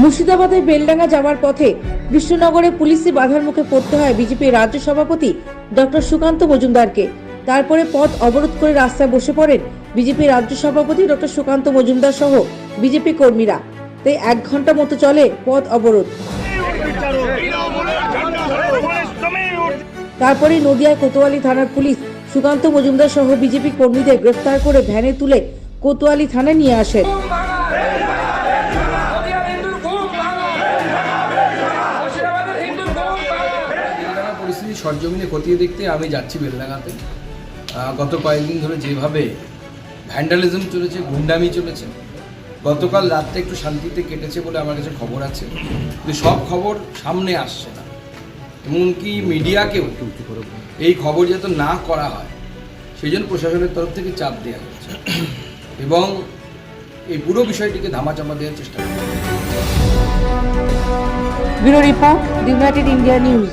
মুর্শিদাবাদের বেলডাঙ্গা যাওয়ার পথে বিশ্বনগরে পুলিশি বাধার মুখে পড়তে হয় বিজেপির রাজ্য সভাপতি ডক্টর সুকান্ত মজুমদারকে। তারপরে পথ অবরোধ করে রাস্তায় বসে পড়েন বিজেপি রাজ্য সভাপতি ডক্টর সুকান্ত মজুমদার সহ বিজেপি কর্মীরা। তাই এক ঘণ্টা মতো চলে পথ অবরোধ। তারপরে নদিয়ায় কোতোয়ালি থানার পুলিশ সুকান্ত মজুমদার সহ বিজেপি কর্মীদের গ্রেফতার করে ভ্যানে তুলে কোতোয়ালি থানায় নিয়ে আসেন পরিস্থিতি সরজমিনে খতিয়ে দেখতে আমি যাচ্ছি বেলডাঙ্গাতে। আহ, গত কয়েকদিন ধরে যেভাবে ভ্যান্ডালিজম চলেছে গুন্ডামি চলেছে গতকাল রাতটা একটু শান্তিতে কেটেছে বলে আমার কাছে খবর আছে। কিন্তু সব খবর সামনে আসছে না। এমনকি মিডিয়াকেও এই খবর যাতে না করা হয়, সেই জন্য প্রশাসনের তরফ থেকে চাপ দেওয়া হয়েছে এবং এই পুরো বিষয়টিকে ধামাচাপা দেওয়ার চেষ্টা করা হয়েছে ইন্ডিয়া নিউজ।